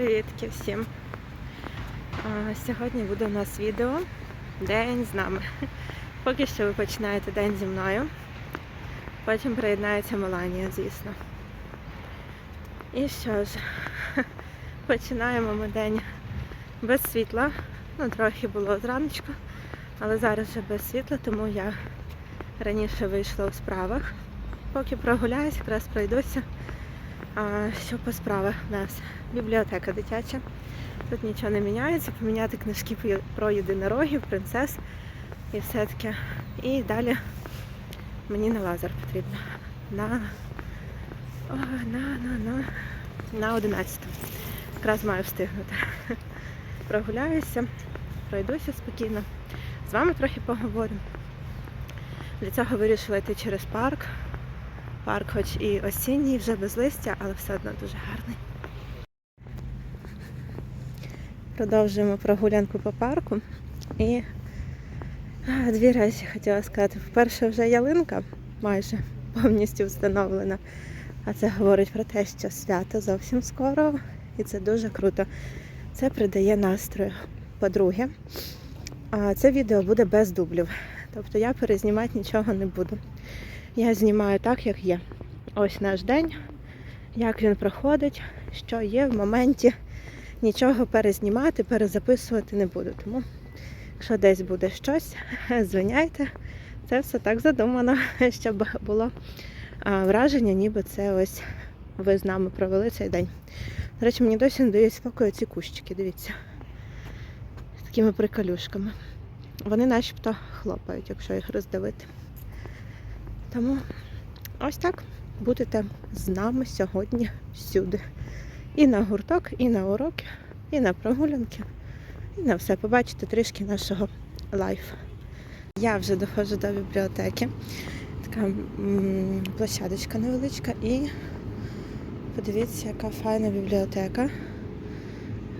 Привітки всім! Сьогодні буде у нас відео День з нами. Поки що ви починаєте день зі мною. Потім приєднається Меланія, звісно. І що ж, починаємо ми день без світла. Ну, трохи було зраночку, але зараз вже без світла, тому я раніше вийшла у справах. Поки прогуляюсь, якраз пройдуся. А, що по справах у нас? Бібліотека дитяча. Тут нічого не міняється, поміняти книжки про- єдинорогів, принцес і все таке. І далі мені на лазер потрібно. На, о, на, на, на, на 11. Якраз маю встигнути. Прогуляюся, пройдуся спокійно. З вами трохи поговорю. Для цього вирішила йти через парк. Парк, хоч і осінній, вже без листя, але все одно дуже гарний. Продовжуємо прогулянку по парку. І дві речі хотіла сказати. Вперше вже ялинка майже повністю встановлена. А це говорить про те, що свято зовсім скоро, і це дуже круто. Це придає настрою. По-друге, це відео буде без дублів. Тобто я перезнімати нічого не буду. Я знімаю так, як є. Ось наш день, як він проходить, що є в моменті. Нічого перезнімати, перезаписувати не буду. Тому, якщо десь буде щось, звиняйте. Це все так задумано, щоб було враження, ніби це ось ви з нами провели цей день. До речі, мені досі не дають спокою ці кущики, дивіться. З такими приколюшками. Вони начебто хлопають, якщо їх роздавити. Тому ось так будете з нами сьогодні всюди. І на гурток, і на уроки, і на прогулянки, і на все. Побачите трішки нашого лайф. Я вже доходжу до бібліотеки. Така площадочка невеличка. І подивіться, яка файна бібліотека.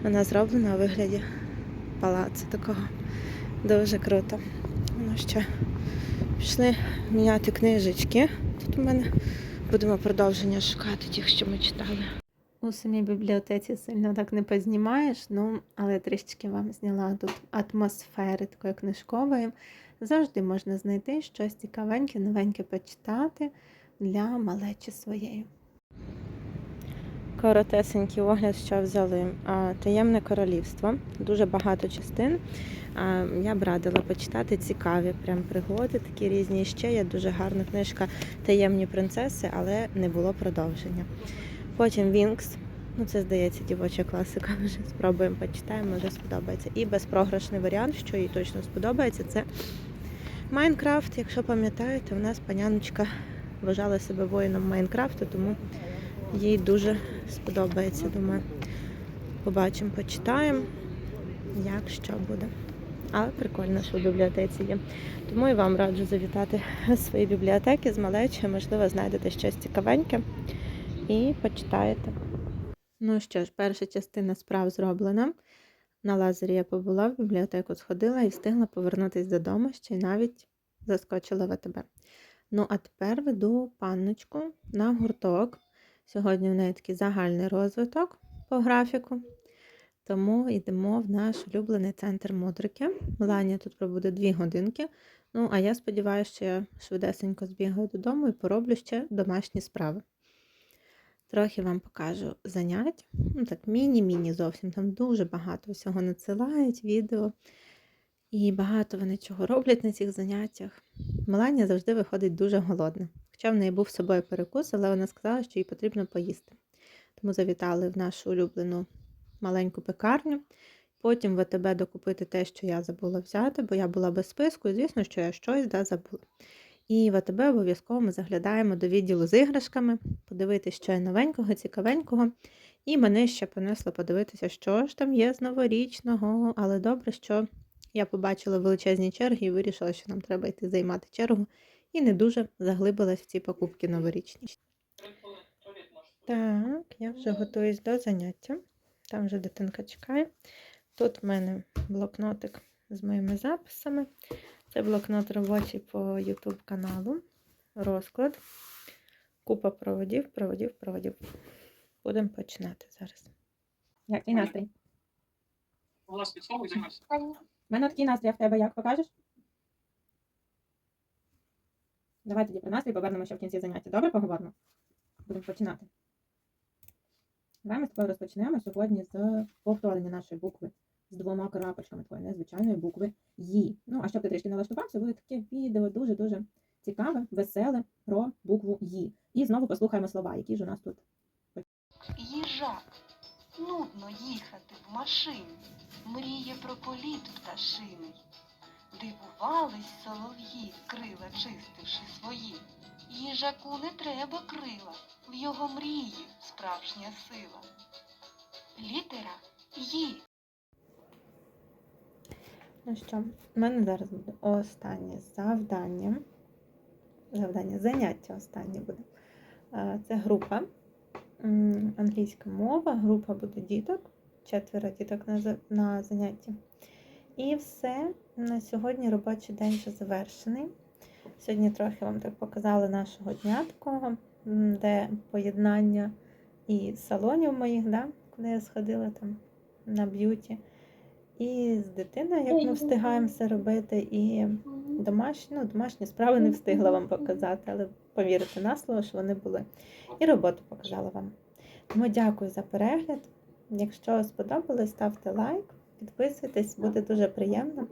Вона зроблена у вигляді палацу такого. Дуже круто. Ну що, пішли міняти книжечки. Тут у мене будемо продовження шукати тих, що ми читали. У самій бібліотеці сильно так не познімаєш, ну, але трішечки вам зняла тут атмосфери такої книжкової. Завжди можна знайти щось цікавеньке, новеньке почитати для малечі своєї. Коротесенький огляд, що взяли. Таємне королівство. Дуже багато частин. Я б радила почитати цікаві прям пригоди, такі різні. Ще є дуже гарна книжка Таємні принцеси, але не було продовження. Потім Вінкс. Ну, це здається дівоча класика. Вже спробуємо почитаємо, вже сподобається. І безпрограшний варіант, що їй точно сподобається, це Майнкрафт. Якщо пам'ятаєте, у нас паняночка вважала себе воїном Майнкрафту, тому їй дуже сподобається. Думаю, побачимо, почитаємо, як що буде. Але прикольно, що в бібліотеці є. Тому і вам раджу завітати свої бібліотеки з малечою, можливо, знайдете щось цікавеньке і почитаєте. Ну що ж, перша частина справ зроблена. На лазері я побула, в бібліотеку сходила і встигла повернутися додому, ще й навіть заскочила в АТБ. Ну, а тепер веду панночку на гурток. Сьогодні в неї такий загальний розвиток по графіку. Тому йдемо в наш улюблений центр мудрики. Меланія тут пробуде 2 годинки. Ну, а я сподіваюся, що я швидесенько збігаю додому і пороблю ще домашні справи. Трохи вам покажу занять. Ну, так, міні-міні зовсім. Там дуже багато всього надсилають, відео. І багато вони чого роблять на цих заняттях. Меланія завжди виходить дуже голодна. Хоча в неї був з собою перекус, але вона сказала, що їй потрібно поїсти. Тому завітали в нашу улюблену маленьку пекарню. Потім в АТБ докупити те, що я забула взяти, бо я була без списку, і звісно, що я щось да, забула. І в обов'язково ми заглядаємо до відділу з іграшками, подивитися, що є новенького, цікавенького. І мене ще понесло подивитися, що ж там є з новорічного. Але добре, що я побачила величезні черги і вирішила, що нам треба йти займати чергу. І не дуже заглибилась в ці покупки новорічні. Так, я вже готуюсь до заняття. Там вже дитинка чекає. Тут в мене блокнотик з моїми записами. Це блокнот робочий по YouTube каналу. Розклад. Купа проводів, проводів, проводів. Будемо починати зараз. Як твій настрій? Нас. У мене такий настрій, а в тебе як покажеш? Давай тоді про настрій повернемо ще в кінці заняття. Добре поговоримо? Будемо починати. Давай ми з тобою розпочнемо сьогодні з повторення нашої букви з двома крапочками твоєї незвичайної букви Ї. Ну, а щоб ти трішки налаштувався, буде таке відео дуже-дуже цікаве, веселе про букву Ї. І знову послухаємо слова, які ж у нас тут. Їжак. Нудно їхати в машині, мріє про політ пташиний. Дивувались солов'ї, крила чистивши свої. Їжаку не треба крила, в його мрії справжня сила. Літера Ї. Ну що, в мене зараз буде останнє завдання. Завдання, заняття останнє буде. Це група. Англійська мова, група буде діток, четверо діток на занятті. І все. На сьогодні робочий день вже завершений. Сьогодні трохи вам так показали нашого дня такого, де поєднання і салонів моїх, да, куди я сходила там на б'юті. І з дитиною, як ми встигаємо все робити, і домашні, ну, домашні справи не встигла вам показати, але повірте на слово, що вони були. І роботу показала вам. Тому дякую за перегляд. Якщо сподобалось, ставте лайк, підписуйтесь, буде дуже приємно.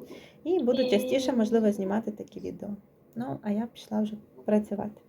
І буду частіше, можливо, знімати такі відео. Ну, а я пішла вже працювати.